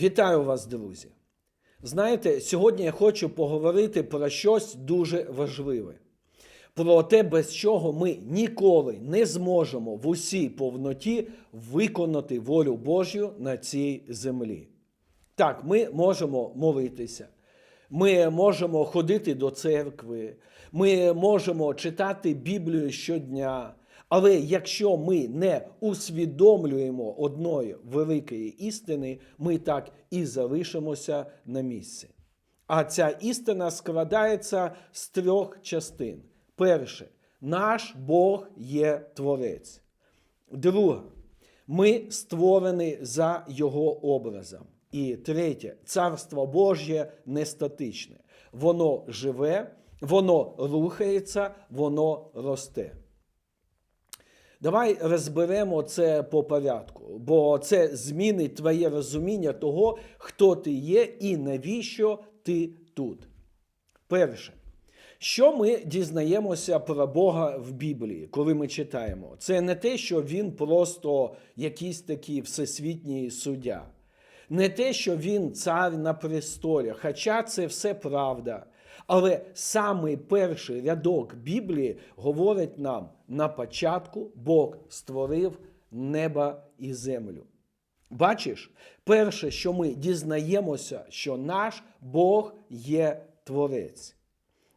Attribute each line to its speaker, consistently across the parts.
Speaker 1: Вітаю вас, друзі! Знаєте, сьогодні я хочу поговорити про щось дуже важливе. Про те, без чого ми ніколи не зможемо в усій повноті виконати волю Божю на цій землі. Так, ми можемо молитися, ми можемо ходити до церкви, ми можемо читати Біблію щодня. Але якщо ми не усвідомлюємо одної великої істини, ми так і залишимося на місці. А ця істина складається з трьох частин. Перше, наш Бог є Творець. Друге, ми створені за Його образом. І третє, царство Божє не статичне. Воно живе, воно рухається, воно росте. Давай розберемо це по порядку, бо це змінить твоє розуміння того, хто ти є і навіщо ти тут. Перше, що ми дізнаємося про Бога в Біблії, коли ми читаємо? Це не те, що Він просто якийсь такий всесвітній суддя, не те, що Він цар на престолі, хоча це все правда. Але самий перший рядок Біблії говорить нам: на початку Бог створив небо і землю. Бачиш, перше, що ми дізнаємося, що наш Бог є Творець.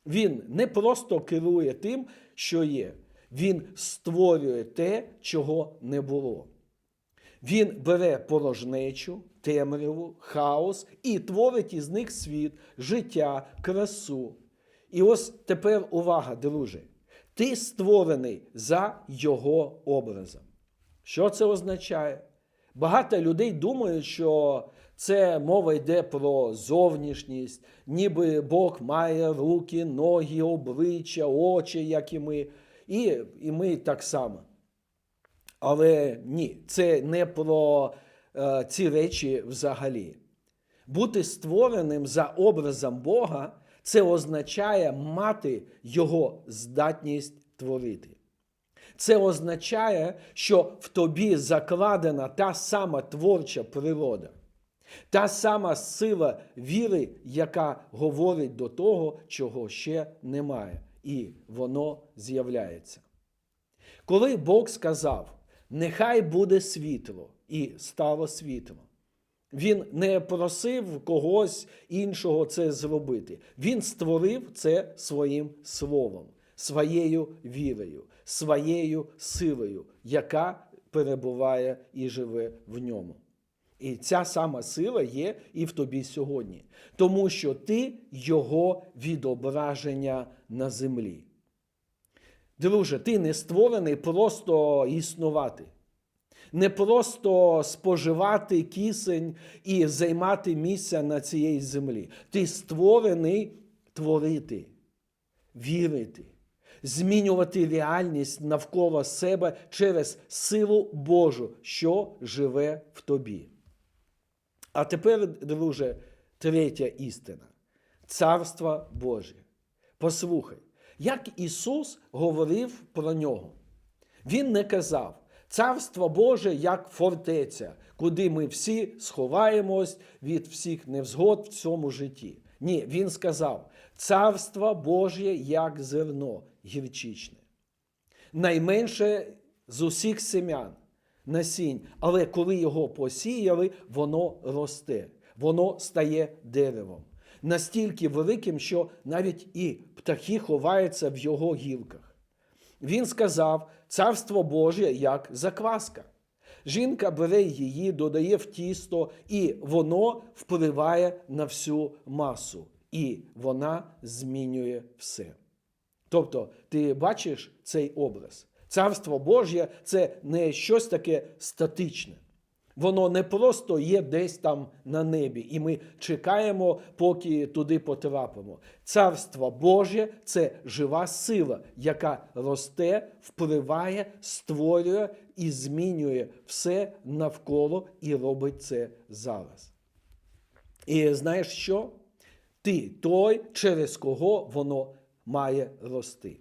Speaker 1: Він не просто керує тим, що є, він створює те, чого не було. Він бере порожнечу, темряву, хаос і творить із них світ, життя, красу. І ось тепер увага, друже. Ти створений за його образом. Що це означає? Багато людей думають, що це мова йде про зовнішність, ніби Бог має руки, ноги, обличчя, очі, як і ми, і, і ми так само. Але ні, це не про е, ці речі взагалі. Бути створеним за образом Бога це означає мати Його здатність творити. Це означає, що в тобі закладена та сама творча природа, та сама сила віри, яка говорить до того, чого ще немає, і воно з'являється. Коли Бог сказав, нехай буде світло, і стало світло. Він не просив когось іншого це зробити. Він створив це своїм словом, своєю вірою, своєю силою, яка перебуває і живе в ньому. І ця сама сила є і в тобі сьогодні, тому що ти його відображення на землі. Друже, ти не створений просто існувати, не просто споживати кисень і займати місця на цій землі. Ти створений творити, вірити, змінювати реальність навколо себе через силу Божу, що живе в тобі. А тепер, друже, третя істина царство Боже. Послухай, як Ісус говорив про нього. Він не казав, царство Боже як фортеця, куди ми всі сховаємось від всіх невзгод в цьому житті. Ні, Він сказав, царство Боже як зерно гірчичне. Найменше з усіх семян насінь, але коли його посіяли, воно росте, воно стає деревом. Настільки великим, що навіть і птахи ховаються в його гілках. Він сказав: Царство Боже як закваска. Жінка бере її, додає в тісто, і воно впливає на всю масу, і вона змінює все. Тобто, ти бачиш цей образ. Царство Божє це не щось таке статичне. Воно не просто є десь там на небі, і ми чекаємо, поки туди потрапимо. Царство Боже це жива сила, яка росте, впливає, створює і змінює все навколо і робить це зараз. І знаєш що? Ти той, через кого воно має рости.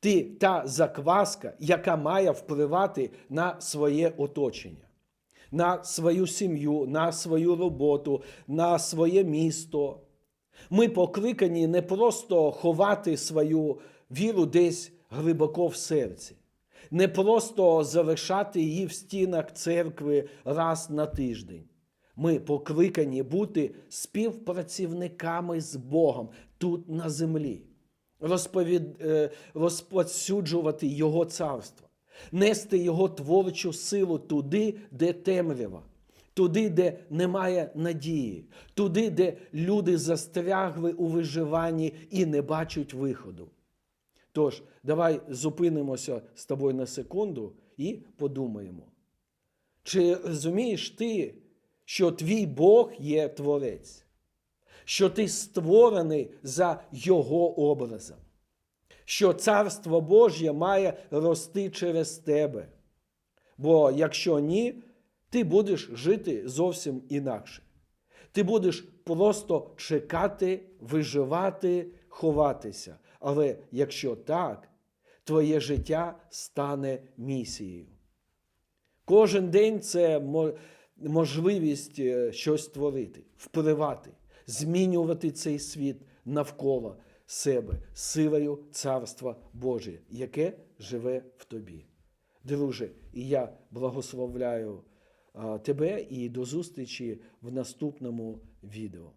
Speaker 1: Ти та закваска, яка має впливати на своє оточення. На свою сім'ю, на свою роботу, на своє місто. Ми покликані не просто ховати свою віру десь глибоко в серці, не просто залишати її в стінах церкви раз на тиждень. Ми покликані бути співпрацівниками з Богом тут на землі, розповід... е, розповсюджувати Його царство, нести Його творчу силу туди, де темрява, туди, де немає надії, туди, де люди застрягли у виживанні і не бачать виходу. Тож, давай зупинимося з тобою на секунду і подумаємо. Чи розумієш ти, що твій Бог є творець, що ти створений за Його образом, що Царство Божє має рости через тебе? Бо якщо ні, ти будеш жити зовсім інакше. Ти будеш просто чекати, виживати, ховатися. Але якщо так, твоє життя стане місією. Кожен день це можливість е, щось творити, впливати, змінювати цей світ навколо себе силою Царства Божє, яке живе в тобі. Друже, і я благословляю тебе і до зустрічі в наступному відео.